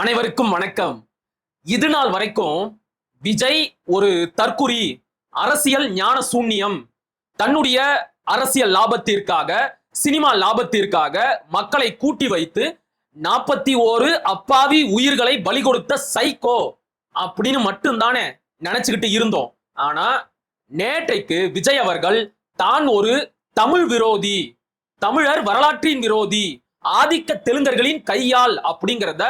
அனைவருக்கும் வணக்கம். இது நாள் வரைக்கும் விஜய் ஒரு தற்குறி அரசியல் ஞான சூன்யம் தன்னுடைய அரசியல் லாபத்திற்காக சினிமா லாபத்திற்காக மக்களை கூட்டி வைத்து நாற்பத்தி ஓரு அப்பாவி உயிர்களை பலி கொடுத்த சைக்கோ அப்படின்னு மட்டும்தானே நினைச்சுக்கிட்டு இருந்தோம். ஆனா நேற்றைக்கு விஜய் அவர்கள் தான் ஒரு தமிழ் விரோதி தமிழர் வரலாற்றின் விரோதி ஆதிக்க தெலுங்கர்களின் கையால் அப்படிங்கிறத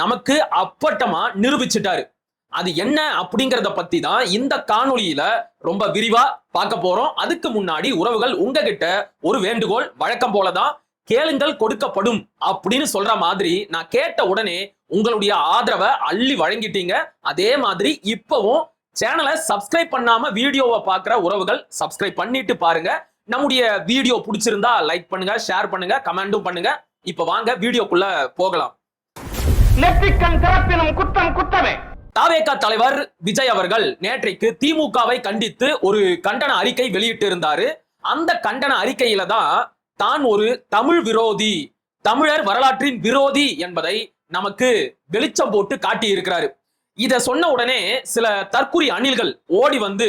நமக்கு அப்பட்டமா நிரூபிச்சிட்டாரு. அது என்ன அப்படிங்கறத பத்தி தான் இந்த காணொளியில ரொம்ப விரிவா பார்க்க போறோம். அதுக்கு முன்னாடி உறவுகள் உங்ககிட்ட ஒரு வேண்டுகோள் வழக்கம் போலதான் கேளுங்கள் கொடுக்கப்படும் அப்படின்னு சொல்ற மாதிரி நான் கேட்ட உடனே உங்களுடைய ஆதரவை அள்ளி வழங்கிட்டீங்க. அதே மாதிரி இப்பவும் சேனலை சப்ஸ்கிரைப் பண்ணாம வீடியோவை பார்க்குற உறவுகள் சப்ஸ்கிரைப் பண்ணிட்டு பாருங்க. நம்முடைய வீடியோ பிடிச்சிருந்தா லைக் பண்ணுங்க ஷேர் பண்ணுங்க கமெண்டும் பண்ணுங்க. இப்ப வாங்க வீடியோக்குள்ள போகலாம். நெற்றிக்கண் திறப்பினும் குற்றம் குற்றமே. தாவேகா தலைவர் விஜய் அவர்கள் நேற்றைக்கு திமுகவை கண்டித்து ஒரு கண்டன அறிக்கை வெளியிட்டு இருந்தாரு அந்த கண்டன அறிக்கையில தான் தான் ஒரு தமிழ் விரோதி தமிழர் வரலாற்றின் விரோதி என்பதை நமக்கு வெளிச்சம் போட்டு காட்டி இருக்கிறாரு இத சொன்ன உடனே சில தற்குறி அணில்கள் ஓடி வந்து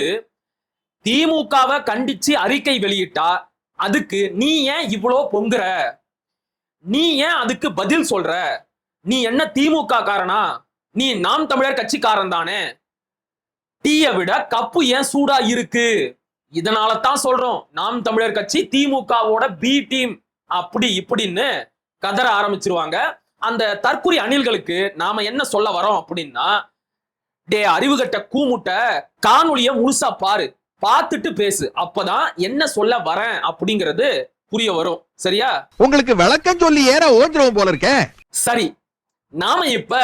திமுகவை கண்டிச்சு அறிக்கை வெளியிட்டா அதுக்கு நீ ஏன் இவ்வளோ பொங்குற? நீ ஏன் அதுக்கு பதில் சொல்ற? நீ என்ன திமுக காரனா நீ நாம் தமிழர் கட்சிக்காரன் தானே? டீயை விட கப்பு ஏன் சூடா இருக்கு? இதனால தான் சொல்றோம். நாம் தமிழர் கட்சி திமுகவோட பி டீம் அப்படி இப்படின்னு கதற ஆரம்பிச்சிருவாங்க. அந்த தற்குறி அணில்களுக்கு நாம என்ன சொல்ல வரோம் அப்படின்னா டே அறிவுகட்ட கூமுட்ட காணொளிய முழுசா பாரு. பார்த்துட்டு பேசு. அப்பதான் என்ன சொல்ல வரேன் அப்படிங்கிறது புரிய வரும். சரியா? உங்களுக்கு விளக்கம் சொல்லி ஏற ஓஞ்சிருவோம் போல இருக்கே. சரி. நாம இப்ப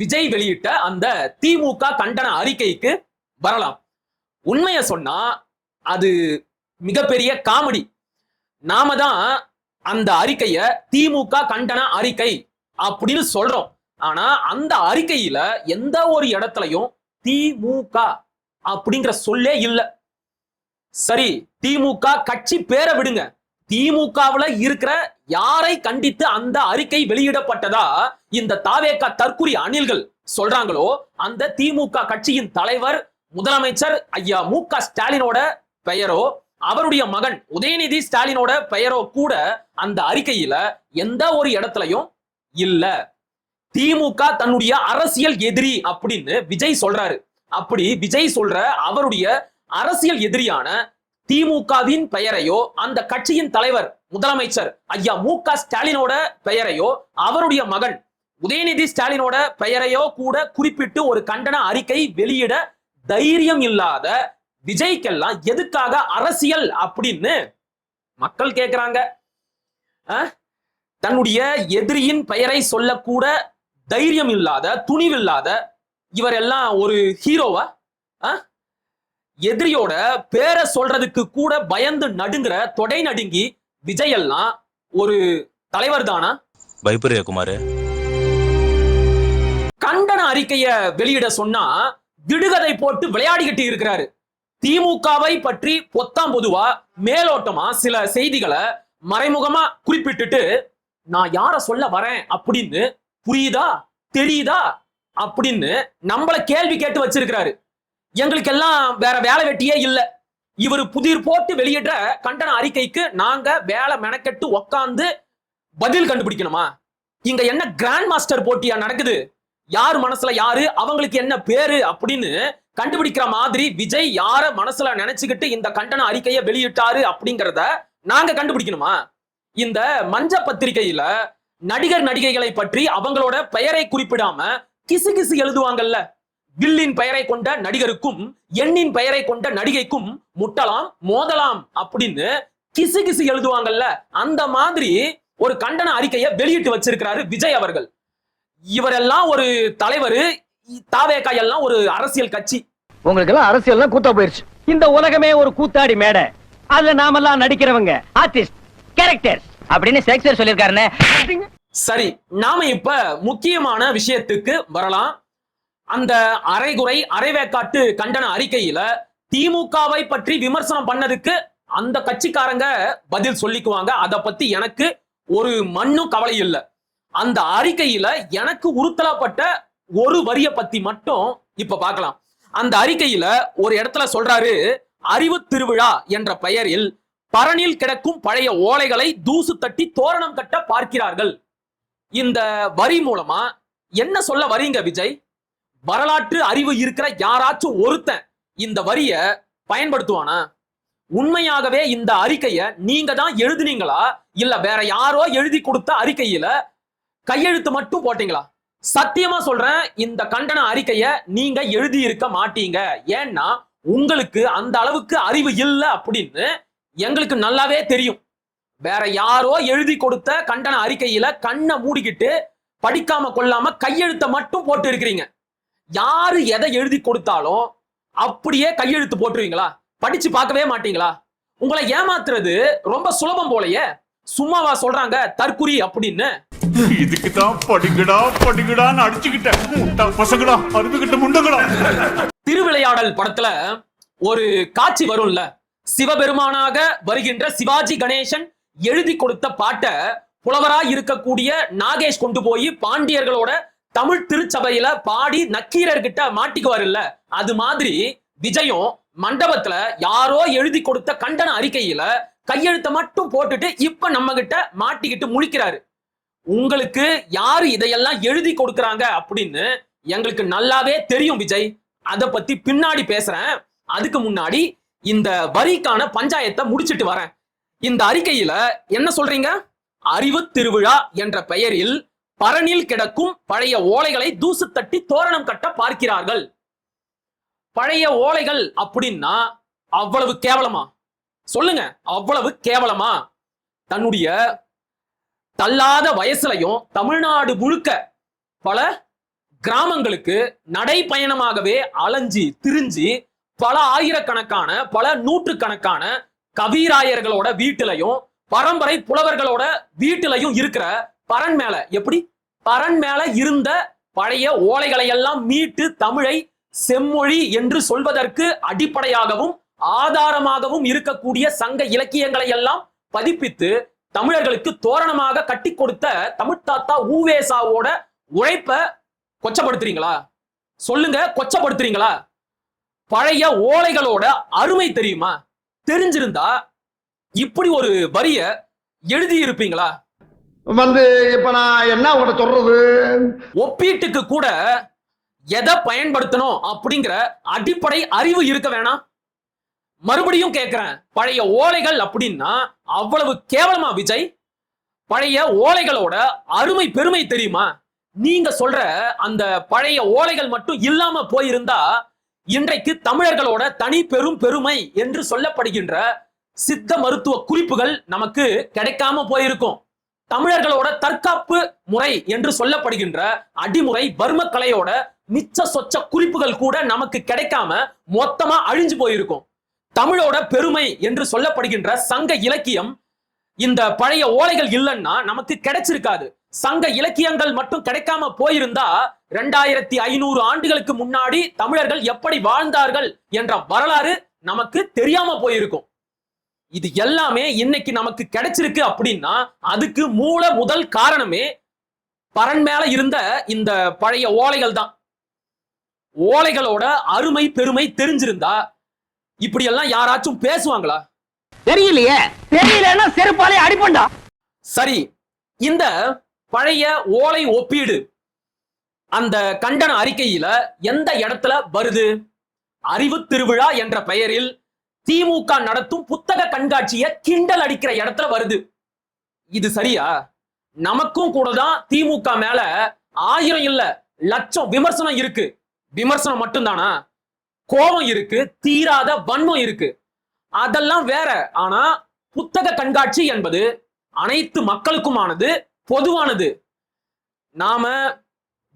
விஜய் வெளியிட்ட அந்த திமுக கண்டன அறிக்கைக்கு வரலாம். உண்மைய சொன்னா அது மிகப்பெரிய காமெடி. நாம தான் அந்த அறிக்கைய திமுக கண்டன அறிக்கை அப்படின்னு சொல்றோம். ஆனா அந்த அறிக்கையில எந்த ஒரு இடத்துலயும் திமுக அப்படிங்கிற சொல்லே இல்லை. சரி திமுக கட்சி பேரை விடுங்க. திமுகவுல இருக்கிற யாரை கண்டித்து அந்த அறிக்கை வெளியிடப்பட்டதா? இந்த தாவேக்கா தற்குறி அணில்கள் சொல்றாங்களோ? அந்த திமுக கட்சியின் தலைவர் முதலமைச்சர் ஐயா மு க ஸ்டாலினோட பெயரோ அவருடைய மகன் உதயநிதி ஸ்டாலினோட பெயரோ கூட அந்த அறிக்கையில எந்த ஒரு இடத்துலயும் இல்ல. திமுக தன்னுடைய அரசியல் எதிரி அப்படின்னு விஜய் சொல்றாரு. அப்படி விஜய் சொல்ற அவருடைய அரசியல் எதிரியான திமுகவின் பெயரையோ அந்த கட்சியின் தலைவர் முதலமைச்சர் ஐயா மு க ஸ்டாலினோட பெயரையோ அவருடைய மகன் உதயநிதி ஸ்டாலினோட பெயரையோ கூட குறிப்பிட்டு ஒரு கண்டன அறிக்கை வெளியிட தைரியம் இல்லாத விஜய்க்கெல்லாம் எதுக்காக அரசியல் அப்படின்னு மக்கள் கேட்கிறாங்க தன்னுடைய எதிரியின் பெயரை சொல்லக்கூட தைரியம் இல்லாத துணிவில்லாத இவரெல்லாம் ஒரு ஹீரோவா? எதிரியோட பேரை சொல்றதுக்கு கூட பயந்து நடுங்குற தொடை நடுங்கி விஜய் எல்லாம் ஒரு தலைவர் தானா? பயப்படுறியா குமாரு. கண்டன அறிக்கைய வெளியிட சொன்னா விடுகதை போட்டு விளையாடிக்கிட்டு இருக்கிறாரு. திமுகவை பற்றி பொத்தாம் பொதுவா மேலோட்டமா சில செய்திகளை மறைமுகமா குறிப்பிட்டுட்டு நான் யார சொல்ல வரேன்? அப்படின்னு புரியுதா? தெரியுதா? அப்படின்னு நம்மள கேள்வி கேட்டு வச்சிருக்கிறாரு. எங்களுக்கு எல்லாம் வேற வேலை வெட்டியே இல்லை. இவர் புதிர் போட்டு வெளியிடுற கண்டன அறிக்கைக்கு நாங்க வேலை மெனக்கெட்டு உக்காந்து பதில் கண்டுபிடிக்கணுமா? இங்க என்ன கிராண்ட் மாஸ்டர் போட்டியா நடக்குது? யார் மனசுல யாரு? அவங்களுக்கு என்ன பேரு? அப்படின்னு கண்டுபிடிக்கிற மாதிரி விஜய் யார மனசுல நினைச்சுக்கிட்டு இந்த கண்டன அறிக்கையை வெளியிட்டாரு அப்படிங்கிறத நாங்க கண்டுபிடிக்கணுமா? இந்த மஞ்ச பத்திரிகையில நடிகர் நடிகைகளை பற்றி அவங்களோட பெயரை குறிப்பிடாம கிசு கிசு எழுதுவாங்கல்ல. வில்லின் பெயரை கொண்ட நடிகருக்கும் எண்ணின் பெயரை கொண்ட நடிகைக்கும் முட்டலாம் மோதலாம் அப்படின்னு கிசு கிசு எழுதுவாங்கல்ல அந்த மாதிரி ஒரு கண்டன அறிக்கையை வெளியிட்டு வச்சிருக்கிறாரு விஜய் அவர்கள். இவரெல்லாம் ஒரு தலைவர் தாவேக்கா எல்லாம் ஒரு அரசியல் கட்சி. உங்களுக்கு எல்லாம் அரசியல் கூத்தா போயிருச்சு. இந்த உலகமே ஒரு கூத்தாடி மேடை. அதுல நாமெல்லாம் நடிக்கிறவங்க ஆர்டிஸ்ட் கேரக்டர்ஸ் அப்படின்னு ஷேக்ஸ்பியர் சொல்லியிருக்காருன்னு. சரி நாம இப்ப முக்கியமான விஷயத்துக்கு வரலாம். அந்த அரைகுறை அரைவேக்காட்டு கண்டன அறிக்கையில திமுகவை பற்றி விமர்சனம் பண்ணதுக்கு அந்த கட்சிக்காரங்க பதில் சொல்லிக்குவாங்க. அதை பத்தி எனக்கு ஒரு மண்ணும் கவலை இல்லை. அந்த அறிக்கையில எனக்கு உறுத்தலப்பட்ட ஒரு வரிய பத்தி மட்டும் இப்ப பார்க்கலாம் அந்த அறிக்கையில ஒரு இடத்துல சொல்றாரு அறிவு திருவிழா என்ற பெயரில் பரணில் கிடக்கும் பழைய ஓலைகளை தூசு தட்டி தோரணம் கட்ட பார்க்கிறார்கள். இந்த வரி மூலமா என்ன சொல்ல வரீங்க விஜய்? வரலாற்று அறிவு இருக்கிற யாராச்சும் ஒருத்தன் இந்த வரிய பயன்படுத்துவானா? உண்மையாகவே இந்த அறிக்கைய நீங்க தான் எழுதுனீங்களா? இல்ல வேற யாரோ எழுதி கொடுத்த அறிக்கையில கையெழுத்து மட்டும் போட்டீங்களா? சத்தியமா சொல்றேன் இந்த கண்டன அறிக்கைய நீங்க எழுதி இருக்க மாட்டீங்க. ஏன்னா உங்களுக்கு அந்த அளவுக்கு அறிவு இல்லை அப்படின்னு எங்களுக்கு நல்லாவே தெரியும். வேற யாரோ எழுதி கொடுத்த கண்டன அறிக்கையில கண்ணை மூடிக்கிட்டு படிக்காம கொள்ளாம கையெழுத்த மட்டும் போட்டு இருக்கிறீங்க யாரு எதை எழுதி கொடுத்தாலும் அப்படியே கையெழுத்து போட்டுருவீங்களா? படிச்சு பார்க்கவே மாட்டீங்களா? உங்களை ஏமாத்துறது ரொம்ப சுலபம் போலயே. சும்மாவா சொல்றாங்க தற்குறி அப்படின்னு. இதுக்கு தான் படிங்கடா படிங்கடான்னு அடிச்சுக்கிட்டேன் பசங்களா அறிவுகிட்ட முண்டங்களா? திருவிளையாடல் படத்துல ஒரு காட்சி வரும்ல? சிவபெருமானாக வருகின்ற சிவாஜி கணேசன் எழுதி கொடுத்த பாட்டை புலவரா இருக்கக்கூடிய நாகேஷ் கொண்டு போய் பாண்டியர்களோட தமிழ் திருச்சபையில பாடி நக்கீரர்கிட்ட மாட்டிக்குவார் இல்ல அது மாதிரி விஜயும் மண்டபத்துல யாரோ எழுதி கொடுத்த கண்டன அறிக்கையில கையெழுத்த மட்டும் போட்டுட்டு இப்ப நம்ம கிட்ட மாட்டிக்கிட்டு முழிக்கிறாரு. உங்களுக்கு யாரு இதையெல்லாம் எழுதி கொடுக்குறாங்க அப்படின்னு எங்களுக்கு நல்லாவே தெரியும் விஜய். அதை பத்தி பின்னாடி பேசுறேன். அதுக்கு முன்னாடி இந்த வரிக்கான பஞ்சாயத்தை முடிச்சிட்டு வரேன். இந்த அறிக்கையில என்ன சொல்றீங்க? அறிவு திருவிழா என்ற பெயரில் பரணில் கிடக்கும் பழைய ஓலைகளை தூசு தட்டி தோரணம் கட்ட பார்க்கிறார்கள். பழைய ஓலைகள் அப்படின்னா அவ்வளவு கேவலமா? சொல்லுங்க அவ்வளவு கேவலமா? தன்னுடைய தள்ளாத வயசுலயும் தமிழ்நாடு முழுக்க பல கிராமங்களுக்கு நடைப்பயணமாகவே அலைஞ்சி திரிஞ்சு பல ஆயிரக்கணக்கான பல நூற்றுக்கணக்கான கவிராயர்களோட வீட்டிலையும் பரம்பரை புலவர்களோட வீட்டிலையும் இருக்கிற பரன் மேல. எப்படி? பரன் மேல இருந்த பழைய ஓலைகளை எல்லாம் மீட்டு தமிழை செம்மொழி என்று சொல்வதற்கு அடிப்படையாகவும் ஆதாரமாகவும் இருக்கக்கூடிய சங்க இலக்கியங்களை எல்லாம் பதிப்பித்து தமிழர்களுக்கு தோரணமாக கட்டி கொடுத்த தமிழ் தாத்தா ஊவேசாவோட உழைப்ப கொச்சப்படுத்துறீங்களா? சொல்லுங்க கொச்சப்படுத்துறீங்களா? பழைய ஓலைகளோட அருமை தெரியுமா? தெரிஞ்சிருந்தா இப்படி ஒரு வரிய எழுதி இருப்பீங்களா வந்து இப்ப நான் என்ன உங்கள்கிட்ட சொல்றது? ஒப்பீட்டுக்கு கூட எதை பயன்படுத்தணும் அப்படிங்கிற அடிப்படை அறிவு இருக்க வேணாம். மறுபடியும் கேட்கிறேன் பழைய ஓலைகள் அப்படின்னா அவ்வளவு கேவலமா விஜய்? பழைய ஓலைகளோட அருமை பெருமை தெரியுமா? நீங்க சொல்ற அந்த பழைய ஓலைகள் மட்டும் இல்லாம போயிருந்தா இன்றைக்கு தமிழர்களோட தனி பெரும் பெருமை என்று சொல்லப்படுகின்ற சித்த மருத்துவ குறிப்புகள் நமக்கு கிடைக்காம போயிருக்கும். தமிழர்களோட தற்காப்பு முறை என்று சொல்லப்படுகின்ற அடிமுறை பர்ம கலையோட மிச்ச சொச்ச குறிப்புகள் கூட நமக்கு கிடைக்காம மொத்தமா அழிஞ்சு போயிருக்கும். தமிழோட பெருமை என்று சொல்லப்படுகின்ற சங்க இலக்கியம் இந்த பழைய ஓலைகள் இல்லைன்னா நமக்கு கிடைச்சிருக்காது. சங்க இலக்கியங்கள் மட்டும் கிடைக்காம போயிருந்தா ரெண்டாயிரத்தி ஐநூறு ஆண்டுகளுக்கு முன்னாடி தமிழர்கள் எப்படி வாழ்ந்தார்கள் என்ற வரலாறு நமக்கு தெரியாம போயிருக்கும். இது எல்லாமே இன்னைக்கு நமக்கு கிடைச்சிருக்கு அப்படின்னா அதுக்கு மூல முதல் காரணமே பரன் மேல இருந்த இந்த பழைய ஓலைகள் தான். ஓலைகளோட அருமை பெருமை தெரிஞ்சிருந்தா இப்படி எல்லாம் யாராச்சும் பேசுவாங்களா? தெரியலையே. தெரியலன்னா செருப்பாலே அடிப்பண்டா. சரி இந்த பழைய ஓலை ஒப்பீடு அந்த கண்டன அறிக்கையில எந்த இடத்துல வருது? அறிவு திருவிழா என்ற பெயரில் திமுக நடத்தும் புத்தக கண்காட்சிய கிண்டல் அடிக்கிற இடத்துல வருது. இது சரியா? நமக்கும் கூட தான் திமுக மேல ஆயிரம் இல்ல லட்சம் விமர்சனம் இருக்கு. விமர்சனம் மட்டும்தானா? கோபம் இருக்கு தீராத வன்மம் இருக்கு. அதெல்லாம் வேற. ஆனா புத்தக கண்காட்சி என்பது அனைத்து மக்களுக்குமானது பொதுவானது. நாம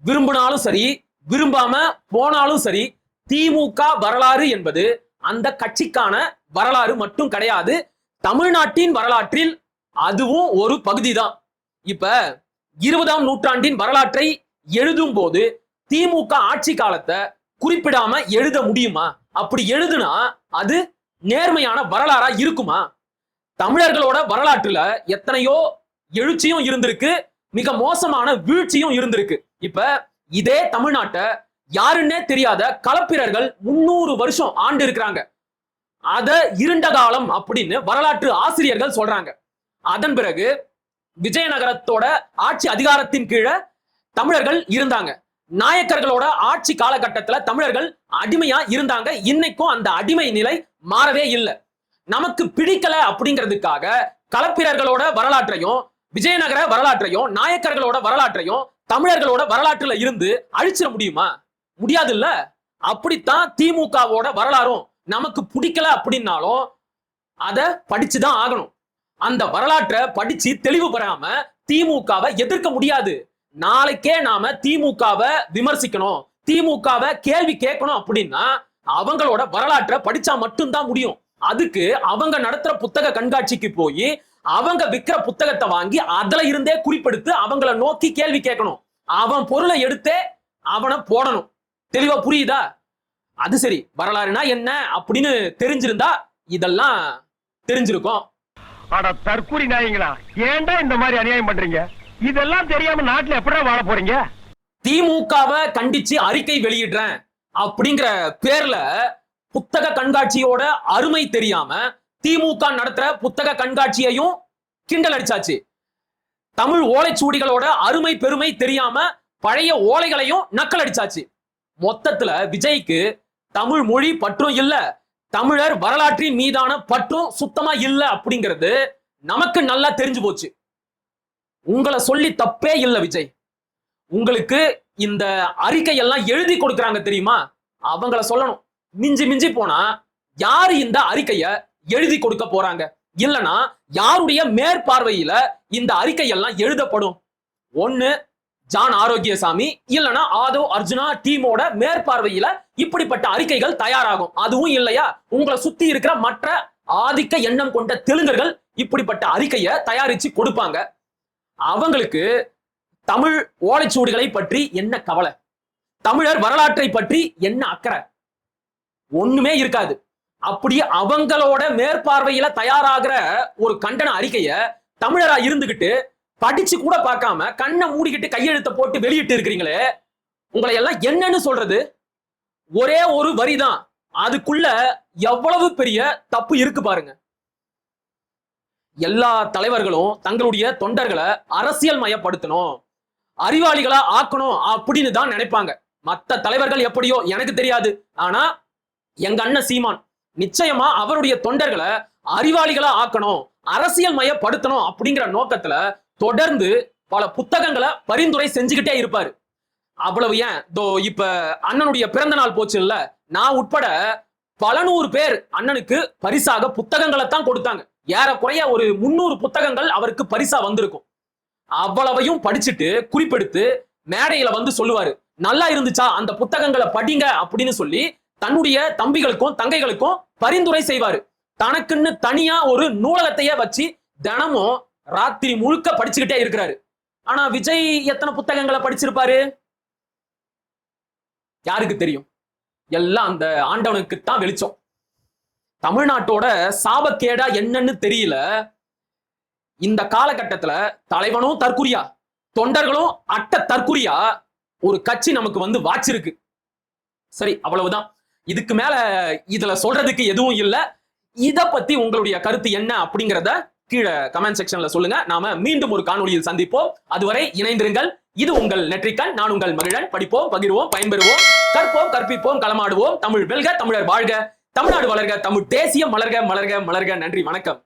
விரும்பினாலும் சரி விரும்பாம போனாலும் சரி திமுக வரலாறு என்பது அந்த கட்சிக்கான வரலாறு மட்டும் கிடையாது தமிழ்நாட்டின் வரலாற்றில் அதுவும் ஒரு பகுதி தான் இப்ப இருபதாம் நூற்றாண்டின் வரலாற்றை எழுதும் போது திமுக ஆட்சி காலத்தை குறிப்பிடாம எழுத முடியுமா? அப்படி எழுதுனா அது நேர்மையான வரலாறா இருக்குமா? தமிழர்களோட வரலாற்றுல எத்தனையோ எழுச்சியும் இருந்திருக்கு மிக மோசமான வீழ்ச்சியும் இருந்திருக்கு. இப்ப இதே தமிழ்நாட்டை யாருன்னே தெரியாத களப்பிரர்கள் முன்னூறு வருஷம் ஆண்டு இருக்கிறாங்க. அத இருண்ட காலம் அப்படின்னு வரலாற்று ஆசிரியர்கள் சொல்றாங்க. அதன் பிறகு விஜயநகரத்தோட ஆட்சி அதிகாரத்தின் கீழே தமிழர்கள் இருந்தாங்க. நாயக்கர்களோட ஆட்சி காலகட்டத்துல தமிழர்கள் அடிமையா இருந்தாங்க. இன்னைக்கும் அந்த அடிமை நிலை மாறவே இல்லை. நமக்கு பிடிக்கல அப்படிங்கிறதுக்காக களப்பிரர்களோட வரலாற்றையும் விஜயநகர வரலாற்றையும் நாயக்கர்களோட வரலாற்றையும் தமிழர்களோட வரலாற்றுல இருந்து அழிச்சிட முடியுமா? முடியாதுல்ல? அப்படித்தான் திமுகவோட வரலாறும் நமக்கு பிடிக்கல அப்படின்னாலும் அத படிச்சுதான் ஆகணும். அந்த வரலாற்றை படிச்சு தெளிவு பெறாம திமுகவை எதிர்க்க முடியாது. நாளைக்கே நாம திமுகவை விமர்சிக்கணும். திமுகவை கேள்வி கேட்கணும் அப்படின்னா அவங்களோட வரலாற்றை படிச்சா மட்டும்தான் முடியும். அதுக்கு அவங்க நடத்துற புத்தக கண்காட்சிக்கு போய் அவங்க விற்கிற புத்தகத்தை வாங்கி அதுல இருந்தே குறிப்பெடுத்து அவங்கள நோக்கி கேள்வி கேட்கணும். அவன் பொருளை எடுத்தே அவனை போடணும். தெளிவா புரியுதா? அது சரி. வரலாறுனா என்ன அப்படின்னு தெரிஞ்சிருந்தா இதெல்லாம் தெரிஞ்சிருக்கும். அட தற்கூரி நாயங்களா ஏன்டா இந்த மாதிரி அநியாயம் பண்றீங்க? இதெல்லாம் தெரியாம நாட்டுல எப்படா வாழ போறீங்க? திமுகவை கண்டிச்சு அறிக்கை வெளியிடுறேன் அப்படிங்கிற பேர்ல புத்தக கண்காட்சியோட அருமை தெரியாம திமுக நடத்துற புத்தக கண்காட்சியையும் கிண்டல் அடிச்சாச்சு. தமிழ் ஓலைச்சுவடிகளோட அருமை பெருமை தெரியாம பழைய ஓலைகளையும் நக்கல் அடிச்சாச்சு. மொத்தத்துல விஜய்க்கு தமிழ் மொழி பற்றும் இல்ல தமிழர் வரலாற்றின் மீதான பற்றும் சுத்தமா இல்ல அப்படிங்கிறது நமக்கு நல்லா தெரிஞ்சு போச்சு. உங்களை சொல்லி தப்பே இல்ல விஜய். உங்களுக்கு இந்த அறிக்கை எல்லாம் எழுதி கொடுக்குறாங்க தெரியுமா? அவங்கள சொல்லணும். மிஞ்சி மிஞ்சி போனா யாரு இந்த அறிக்கைய எழுதி கொடுக்க போறாங்க? இல்லனா யாருடைய மேற்பார்வையில இந்த அறிக்கை எல்லாம் எழுதப்படும்? ஒன்று ஜான் ஆரோக்கியசாமி இல்லனா ஆதவ் அர்ஜுனா டீமோட மேற்பார்வையில இப்படிப்பட்ட அறிக்கைகள் தயாராகும். அதுவும் இல்லையா? உங்களை சுத்தி இருக்கிற மற்ற ஆதிக்க எண்ணம் கொண்ட தெலுங்கர்கள் இப்படிப்பட்ட அறிக்கையை தயாரிச்சு கொடுப்பாங்க. அவங்களுக்கு தமிழ் ஓலைச்சுவடிகளை பற்றி என்ன கவலை? தமிழர் வரலாற்றை பற்றி என்ன அக்கறை? ஒண்ணுமே இருக்காது. அப்படி அவங்களோட மேற்பார்வையில தயாராகிற ஒரு கண்டன அறிக்கைய தமிழரா இருந்துகிட்டு படிச்சு கூட பார்க்காம கண்ணை மூடிக்கிட்டு கையெழுத்த போட்டு வெளியிட்டு இருக்கிறீங்களே உங்களை எல்லாம் என்னன்னு சொல்றது? ஒரே ஒரு வரி தான் அதுக்குள்ள எவ்வளவு பெரிய தப்பு இருக்கு பாருங்க. எல்லா தலைவர்களும் தங்களுடைய தொண்டர்களை அரசியல் மயப்படுத்தணும் அறிவாளிகளா ஆக்கணும் அப்படின்னு தான் நினைப்பாங்க. மத்த தலைவர்கள் எப்படியோ எனக்கு தெரியாது. ஆனா எங்க அண்ணன் சீமான் நிச்சயமா அவருடைய தொண்டர்களை அறிவாளிகளா ஆக்கணும் அரசியல் மயப்படுத்தணும் அப்படிங்கிற நோக்கத்துல தொடர்ந்து பல புத்தகங்களை பரிந்துரை செஞ்சுக்கிட்டே இருப்பாரு. அவ்வளவு ஏன்? தோ இப்ப அண்ணனுடைய பிறந்த நாள் போச்சு இல்ல நான் உட்பட பல நூறு பேர் அண்ணனுக்கு பரிசாக புத்தகங்களை தான் கொடுத்தாங்க. ஏறக்குறைய ஒரு முன்னூறு புத்தகங்கள் அவருக்கு பரிசா வந்திருக்கும். அவ்வளவையும் படிச்சுட்டு குறிப்பெடுத்து மேடையில வந்து சொல்லுவாரு நல்லா இருந்துச்சா? அந்த புத்தகங்களை படிங்க அப்படின்னு சொல்லி தன்னுடைய தம்பிகளுக்கும் தங்கைகளுக்கும் பரிந்துரை செய்வாரு. தனக்குன்னு தனியா ஒரு நூலகத்தையே வச்சு தினமும் ராத்திரி முழுக்க படிச்சுக்கிட்டே இருக்கிறாரு. ஆனா விஜய் எத்தனை புத்தகங்களை படிச்சிருப்பாரு? யாருக்கு தெரியும்? எல்லாம் அந்த ஆண்டவனுக்கு தான் வெளிச்சம். தமிழ்நாட்டோட சாபக்கேடா என்னன்னு தெரியல. இந்த காலகட்டத்துல தலைவனும் தற்குறியா தொண்டர்களும் அட்ட தற்குறியா ஒரு கட்சி நமக்கு வந்து வாச்சிருக்கு. சரி அவ்வளவுதான். இதுக்கு மேல இதுல சொல்றதுக்கு எதுவும் இல்ல. இத பத்தி உங்களுடைய கருத்து என்ன அப்படிங்கிறத கீழே கமெண்ட் செக்ஷன்ல சொல்லுங்க. நாம மீண்டும் ஒரு காணொளியில் சந்திப்போம். அதுவரை இணைந்திருங்கள். இது உங்கள் நெற்றிக்கண். நான் உங்கள் மகிழன். படிப்போம் பகிர்வோம் பயன்பெறுவோம். கற்போம் கற்பிப்போம் களமாடுவோம். தமிழ் வெல்க தமிழர் வாழ்க. தமிழ்நாடு வளர்க தமிழ் தேசியம் மலர்க மலர்க மலர்க. நன்றி வணக்கம்.